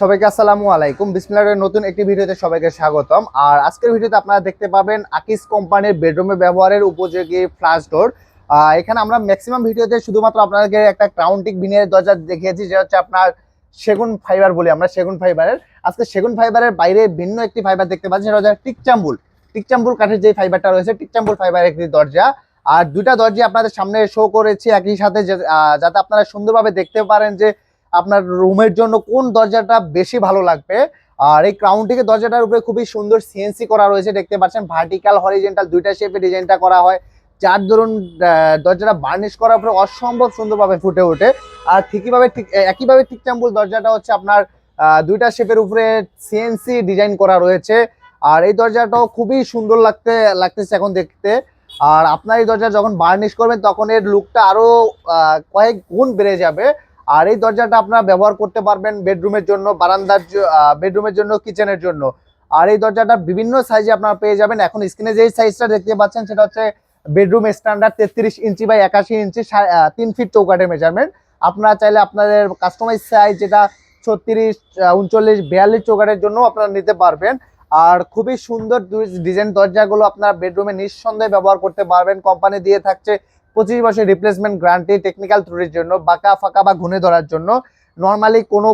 সবাইকে আসসালামু আলাইকুম। বিসমিল্লাহের নতুন একটি ভিডিওতে সবাইকে স্বাগতম। আর আজকের ভিডিওতে আপনারা দেখতে পাবেন আকিস কোম্পানির বেডরুমে ব্যবহারের উপযোগী ফ্লাশ ডোর এখানে আমরা ম্যাক্সিমাম ভিডিওতে শুধুমাত্র আপনাদেরকে একটা ক্রাউন্টিক বিনের দরজা দেখিয়েছি, যেটা হচ্ছে আপনার সেগুন ফাইবার বলি আমরা, সেগুন ফাইবারের আজকে সেগুন ফাইবারের বাইরে ভিন্ন একটি ফাইবার দেখতে পাচ্ছি সেটা হচ্ছে টিকচাম্বুল টিকচাম্বুল কাঠের যে ফাইবারটা রয়েছে টিকচাম্বুল ফাইবার একটি দরজা। আর দুটা দরজা আপনাদের সামনে শো করেছি একই সাথে যাতে আপনারা সুন্দরভাবে দেখতে পারেন যে আপনার রুমের জন্য কোন দরজাটা বেশি ভালো লাগবে? আর এই ক্রাউনটিকে দরজাটার উপরে খুবই সুন্দর সিএনসি করা রয়েছে দেখতে পাচ্ছেন। ভার্টিক্যাল হরিজেন্টাল দুইটা শেপে ডিজাইনটা করা হয়। যার ধরুন দরজাটা বার্নিশ করার পরে অসম্ভব সুন্দরভাবে ফুটে ওঠে। আর ঠিকইভাবে ঠিক একইভাবে ঠিক চাম্বুল দরজাটা হচ্ছে আপনার দুইটা শেপের উপরে সিএনসি ডিজাইন করা রয়েছে। আর এই দরজাটাও খুবই সুন্দর লাগতে লাগতেছে এখন দেখতে। আর আপনার এই দরজা যখন বার্নিশ করবেন তখন এর লুকটা আরও আহ, কয়েক গুণ বেড়ে যাবে। আর এই দরজাটা আপনারা ব্যবহার করতে পারবেন বেডরুমের জন্য, বারান্দার বেডরুমের জন্য কিচেনের জন্য। আর এই দরজাটা বিভিন্ন সাইজে আপনারা পেয়ে যাবেন। এখন স্ক্রিনে যেই সাইজটা দেখতে পাচ্ছেন, সেটা হচ্ছে বেডরুম স্ট্যান্ডার্ড তেত্রিশ ইঞ্চি বাই একাশি ইঞ্চি তিন ফিট চৌকাঠের মেজারমেন্ট আপনারা চাইলে আপনাদের কাস্টমাইজ সাইজ যেটা ছত্রিশ উনচল্লিশ, বিয়াল্লিশ চৌকাটের জন্য আপনারা নিতে পারবেন। আর খুবই সুন্দর ডিজাইন দরজাগুলো আপনার বেডরুমে নিঃসন্দেহে ব্যবহার করতে পারবেন। কোম্পানি দিয়ে থাকছে পঁচিশ বছর রিপ্লেসমেন্ট গ্যারান্টি টেকনিক্যাল ত্রুটির জন্য, বাঁকা, ফাঁকা বা ঘুনে ধরার জন্য। নর্মালি কোনো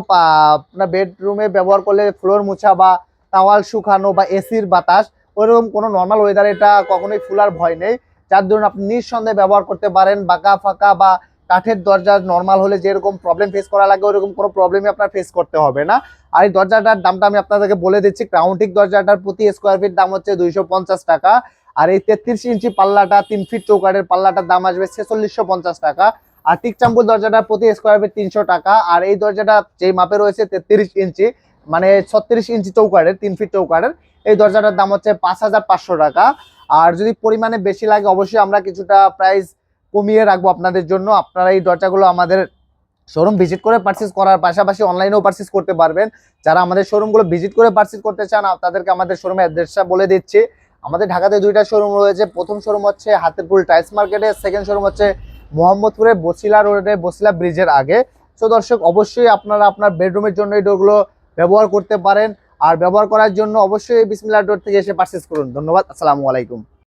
আপনার বেডরুমে ব্যবহার করলে ফ্লোর মুছা বা তাওয়াল শুকানো বা এসির বাতাস ওইরকম কোনো নর্মাল ওয়েদার এটা কখনোই ফুলার ভয় নেই। যার ধরুন আপনি নিঃসন্দেহে ব্যবহার করতে পারেন, বাঁকা, ফাঁকা বা কাঠের দরজা নর্মাল হলে যেরকম প্রবলেম ফেস করা লাগে, ওরকম কোনো প্রবলেমই আপনার ফেস করতে হবে না। আর এই দরজাটার দামটা আমি আপনাদেরকে বলে দিচ্ছি ক্রাউন্টিক দরজাটার প্রতি স্কোয়ার ফিট দাম হচ্ছে দুইশো পঞ্চাশ টাকা। আর এই তেত্রিশ ইঞ্চি পাল্লাটা, তিন ফিট চৌকাঠের পাল্লাটার দাম আসবে ছেচল্লিশশো পঞ্চাশ টাকা। আর টিকচাম্পুল দরজাটা প্রতি স্কোয়ার ফিট তিনশো টাকা। আর এই দরজাটা যেই মাপে রয়েছে তেত্রিশ ইঞ্চি মানে ছত্রিশ ইঞ্চি চৌকাঠের, তিন ফিট চৌকাঠের, এই দরজাটার দাম হচ্ছে পাঁচ হাজার পাঁচশো টাকা। আর যদি পরিমাণে বেশি লাগে, অবশ্যই আমরা কিছুটা প্রাইস কমিয়ে রাখব আপনাদের জন্য। আপনারা এই দরজাগুলো আমাদের শোরুম ভিজিট করে পারচেস করার পাশাপাশি অনলাইনেও পারচেস করতে পারবেন। যারা আমাদের শোরুমগুলো ভিজিট করে পারচেস করতে চান, তাদেরকে আমাদের শোরুমের অ্যাড্রেসটা বলে দিচ্ছি। আমাদের ঢাকাতে দুইটা শোরুম রয়েছে। প্রথম শোরুম হচ্ছে হাতিরপুল টাইলস মার্কেটে সেকেন্ড শোরুম হচ্ছে মোহাম্মদপুরে বসিলা রোডে, বসিলা ব্রিজের আগে। তো দর্শক, অবশ্যই আপনারা আপনার বেডরুমের জন্য এই ডোরগুলো ব্যবহার করতে পারেন। আর ব্যবহার করার জন্য অবশ্যই বিসমিল্লা ডোর থেকে এসে পারচেস করুন। ধন্যবাদ, আসসালামু আলাইকুম।